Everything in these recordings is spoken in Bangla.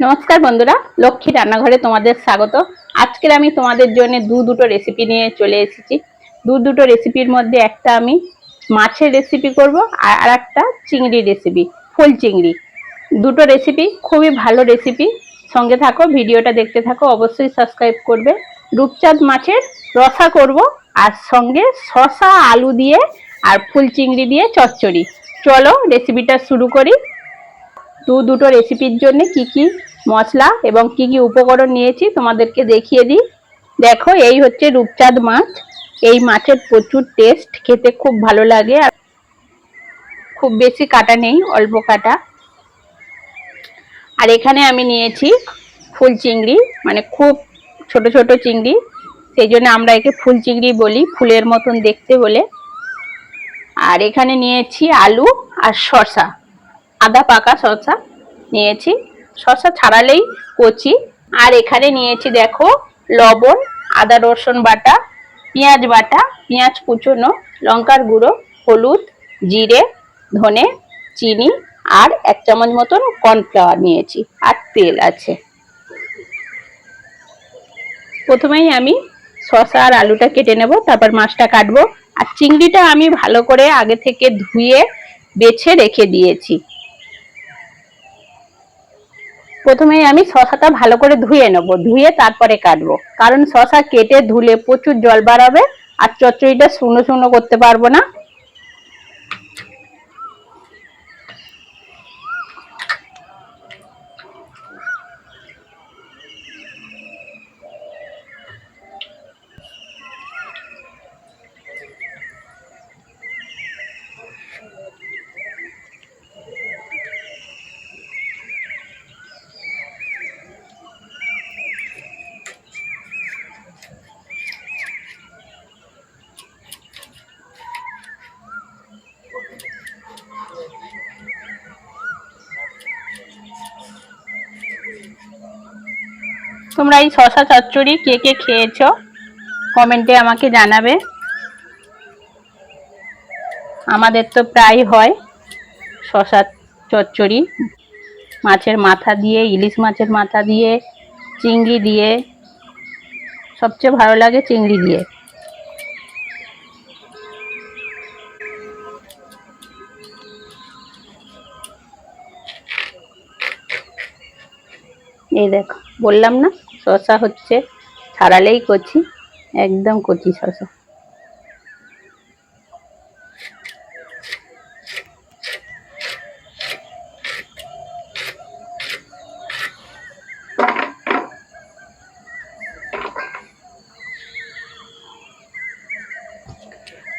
নমস্কার বন্ধুরা, লক্ষ্মী রান্নাঘরে তোমাদের স্বাগত। আজকের আমি তোমাদের জন্য দু দুটো রেসিপি নিয়ে চলে এসেছি। দু দুটো রেসিপির মধ্যে একটা আমি মাছের রেসিপি করব আর একটা চিংড়ি রেসিপি ফুল চিংড়ি। দুটো রেসিপি খুবই ভালো রেসিপি সঙ্গে থাকো, ভিডিওটা দেখতে থাকো, অবশ্যই সাবস্ক্রাইব করবে। রূপচাঁদ মাছের রসা করব আর সঙ্গে শসা, আলু দিয়ে আর ফুল চিংড়ি দিয়ে চচ্চড়ি। চলো রেসিপিটা শুরু করি। দু দুটো রেসিপির জন্য কি কি মশলা এবং কি কি উপকরণ নিয়েছি তোমাদেরকে দেখিয়ে দিই। দেখো, এই হচ্ছে রূপচাঁদ মাছ। এই মাছের প্রচুর টেস্ট খেতে খুব ভালো লাগে। আর খুব বেশি কাটা নেই, অল্প কাটা। আর এখানে আমি নিয়েছি ফুল চিংড়ি মানে খুব ছোট ছোট চিংড়ি। সেই জন্য আমরা একে ফুল চিংড়ি বলি, ফুলের মতন দেখতে বলে আর এখানে নিয়েছি আলু আর শসা, আদা পাকা শসা নিয়েছি। শসা ছাড়ালেই কচি। আর এখানে নিয়েছি দেখো লবণ, আদা, রসুন বাটা, পেঁয়াজ বাটা, পেঁয়াজ কুচনো, লঙ্কার গুঁড়ো, হলুদ, জিরে, ধনে, চিনি আর এক চামচ মতন কর্নফ্লাওয়ার নিয়েছি আর তেল আছে। প্রথমেই আমি শসা আর আলুটা কেটে নেব, তারপর মাছটা কাটবো। আর চিংড়িটা আমি ভালো করে আগে থেকে ধুয়ে, বেছে রেখে দিয়েছি। প্রথমেই আমি শশাটা ভালো করে ধুয়ে নেব। ধুয়ে তারপরে কাটবো। কারণ শশা কেটে ধুলে প্রচুর জল বাড়াবে আর চচ্চড়িটা শুকনো শুনো করতে পারব না। তোমরা এই শশা চচ্চড়ি কে কে খেয়েছো? কমেন্টে আমাকে জানাবে। আমাদের তো প্রায় হয় শশা চচ্চড়ি। মাছের মাথা দিয়ে, ইলিশ মাছের মাথা দিয়ে, চিংড়ি দিয়ে, সবচেয়ে ভালো লাগে চিংড়ি দিয়ে। এই দেখো, বললাম না? শশা হচ্ছে, ছাড়ালেই কচি, একদম কচি শশা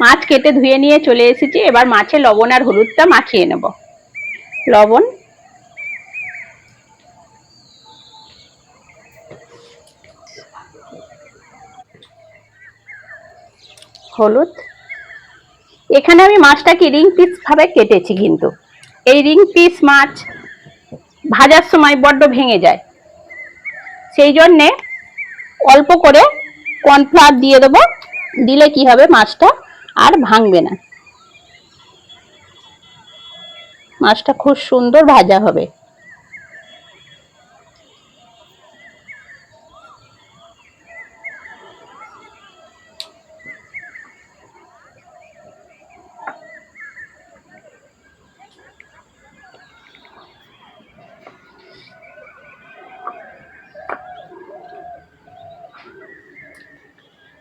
মাছ কেটে ধুয়ে নিয়ে চলে এসেছি, এবার মাছে লবণ আর হলুদটা মাখিয়ে নেব। লবণ হলুদ। এখানে আমি মাছটাকে রিং পিস ভাবে কেটেছি কিন্তু। এই রিং পিস মাছ ভাজার সময় বড্ড ভেঙে যায়। সেই জন্যে অল্প করে কর্নফ্লাওয়ার দিয়ে দেবো, দিলে কি হবে মাছটা আর ভাঙবে না। মাছটা খুব সুন্দর ভাজা হবে।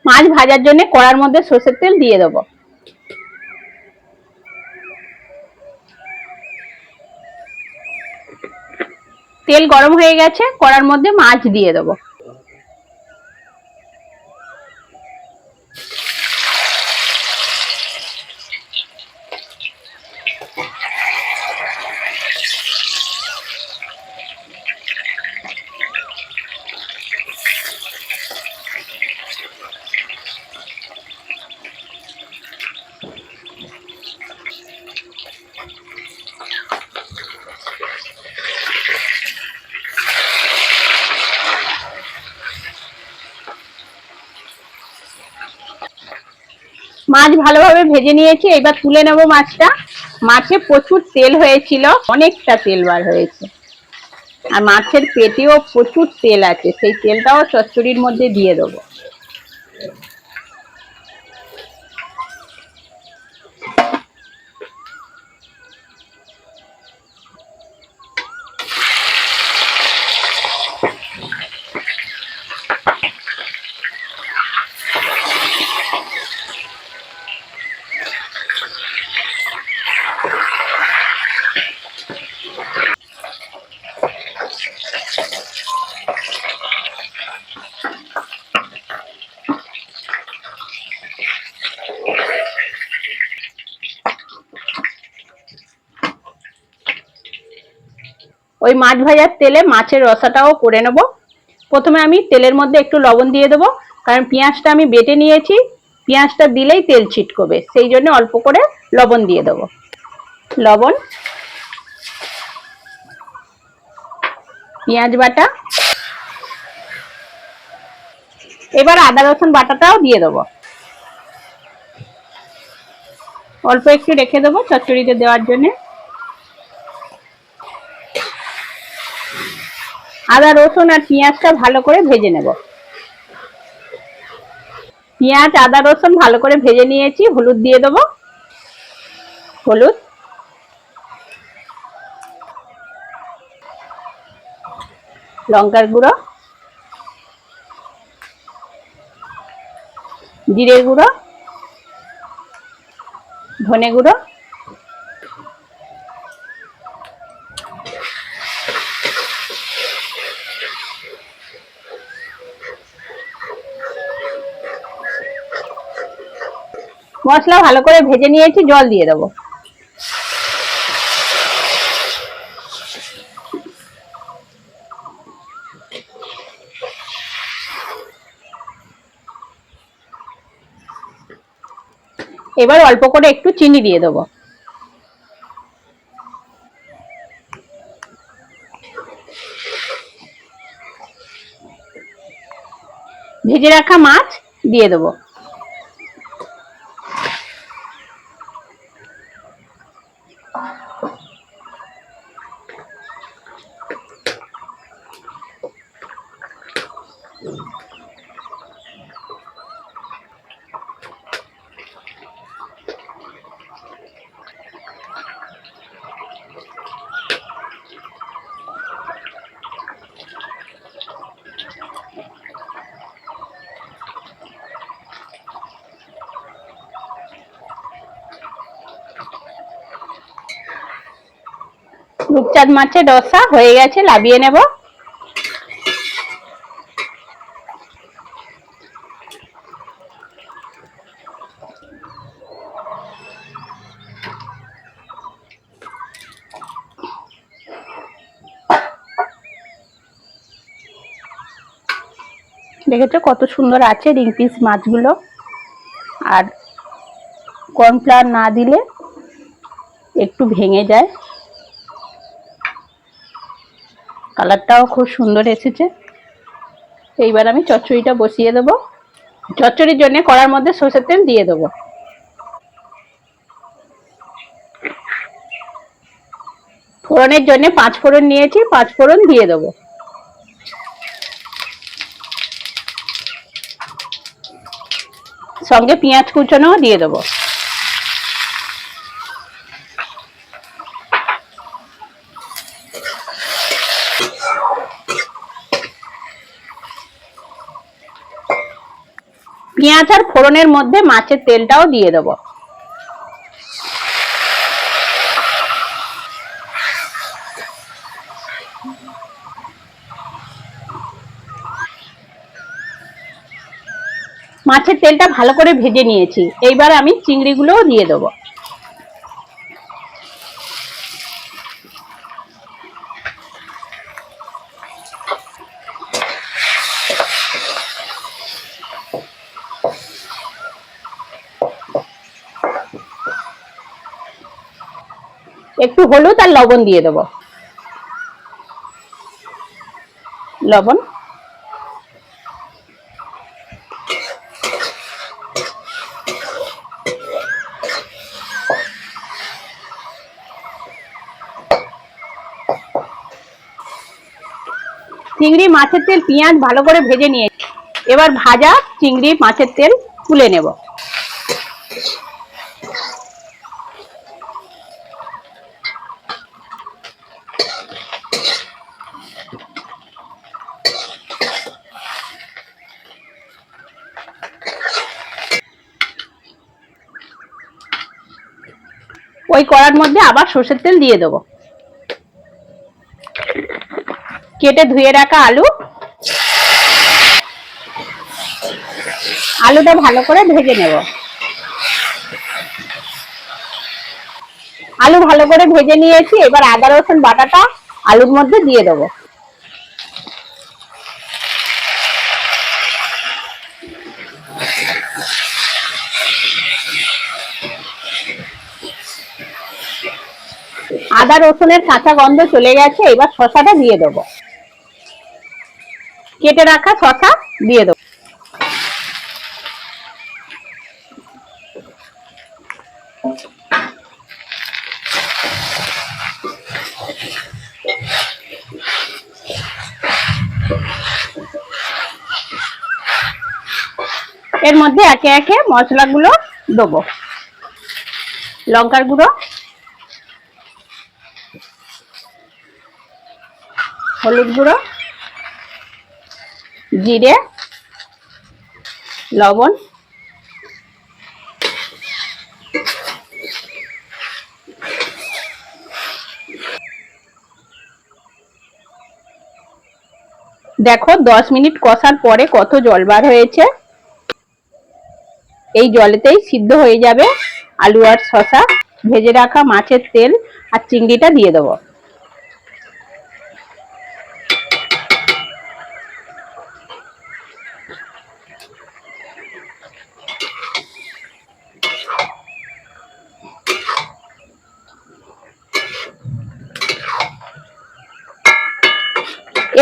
মাছ ভাজার জন্য কড়ার মধ্যে সর্ষের তেল দিয়ে দেবো। তেল গরম হয়ে গেছে, কড়ার মধ্যে মাছ দিয়ে দেবো। মাছ ভালোভাবে ভেজে নিয়েছি, এবার তুলে নেব মাছটা। মাছে প্রচুর তেল হয়েছিল, অনেকটা তেল বার হয়েছে। আর মাছের পেটেও প্রচুর তেল আছে, সেই তেলটাও চচ্চড়ির মধ্যে দিয়ে দেবো। ওই মাছ ভাজার তেলে মাছের রসাটাও করে নেব। প্রথমে আমি তেলের মধ্যে একটু লবণ দিয়ে দেবো, কারণ পেঁয়াজটা আমি বেটে নিয়েছি, পেঁয়াজটা দিলেই তেল ছিটকবে, সেই জন্য অল্প করে লবণ দিয়ে দেবো। লবণ, পেঁয়াজ বাটা, এবার আদা, রসুন বাটাটাও দিয়ে দেবো। অল্প একটু রেখে দেবো চচ্চড়িতে দেওয়ার জন্যে। আদা, রসুন আর পেঁয়াজটা ভালো করে ভেজে নেব। পেঁয়াজ, আদা, রসুন ভালো করে ভেজে নিয়েছি, হলুদ দিয়ে দেবো। হলুদ। লঙ্কার গুঁড়ো। জিরের গুঁড়ো। ধনে গুঁড়ো। মশলা ভালো করে ভেজে নিয়েছি, জল দিয়ে দেবো। এবার অল্প করে একটু চিনি দিয়ে দেবো। ভেজে রাখা মাছ দিয়ে দেবো। রূপচাঁদ মাছের রসা হয়ে গেছে লাবিয়ে নেব। দেখেছ কত সুন্দর আছে রিং পিস মাছগুলো? আর কর্নফ্লাওয়ার না দিলে একটু ভেঙে যায়। কালারটাও খুব সুন্দর এসেছে। এইবার আমি চচ্চড়িটা বসিয়ে দেবো। চচ্চড়ির জন্য কড়ার মধ্যে সর্ষের তেল দিয়ে দেবো। ফোড়নের জন্য পাঁচ ফোড়ন নিয়েছি, পাঁচ ফোড়ন দিয়ে দেবো। সঙ্গে পেঁয়াজ কুচোনো দিয়ে দেবো। পেঁয়াজ আর ফোড়নের মধ্যে মাছের তেলটাও দিয়ে দেবো। মাছের তেলটা ভালো করে ভেজে নিয়েছি। এইবার আমি চিংড়িগুলোও দিয়ে দেবো। একটু হলুদ আর লবণ দিয়ে দেবো। লবণ। চিংড়ি মাছের তেল, পেঁয়াজ ভালো করে ভেজে নিয়ে এবার ভাজা চিংড়ি মাছের তেল তুলে নেব। ওই কড়ার মধ্যে আবার সর্ষের তেল দিয়ে দেবো। কেটে ধুয়ে রাখা আলু। আলুটা ভালো করে ভেজে নেব। আলু ভালো করে ভেজে নিয়েছি, এবার আদা রসুন বাটাটা আলুর মধ্যে দিয়ে দেবো। আদা রসুনের কাঁচা গন্ধ চলে গেছে, এবার শশাটা দিয়ে দেবো। কেটে রাখা শশা দিয়ে দেবো। এর মধ্যে একে একে মশলাগুলো দেবো। লঙ্কার গুঁড়ো হলুদ গুঁড়ো, জিরে, লবণ, দেখো দশ মিনিট কষার পরে কত জল বার হয়েছে। এই জলেতেই সিদ্ধ হয়ে যাবে আলু আর শশা ভেজে রাখা মাছের তেল আর চিংড়িটা দিয়ে দেবো।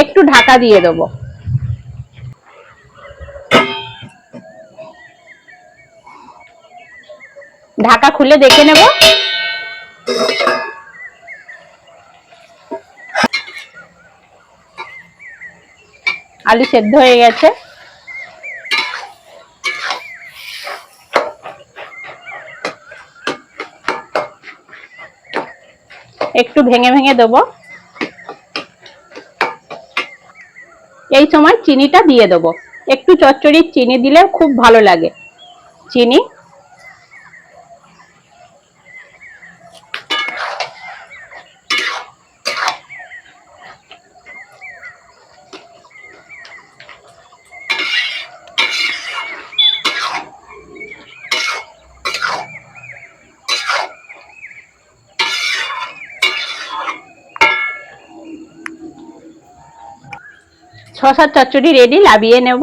একটু ঢাকা দিয়ে দেবো। ঢাকা খুলে দেখে নেব। আলু সেদ্ধ হয়ে গেছে। একটু ভেঙে ভেঙে দেবো। এই সময় চিনিটা দিয়ে দেবো। একটু চচ্চড়ির চিনি দিলে খুব ভালো লাগে। চিনি শশার চচ্চড়ি রেডি লাবিয়ে নেব।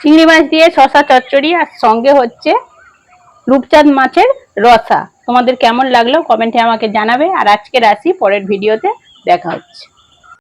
চিংড়ি মাছ দিয়ে শশা চচ্চড়ি, আর সঙ্গে হচ্ছে রূপচাঁদ মাছের রসা। তোমাদের কেমন লাগল কমেন্টে আমাকে জানাবে, আর আজকের আসি পরের ভিডিওতে দেখা হচ্ছে।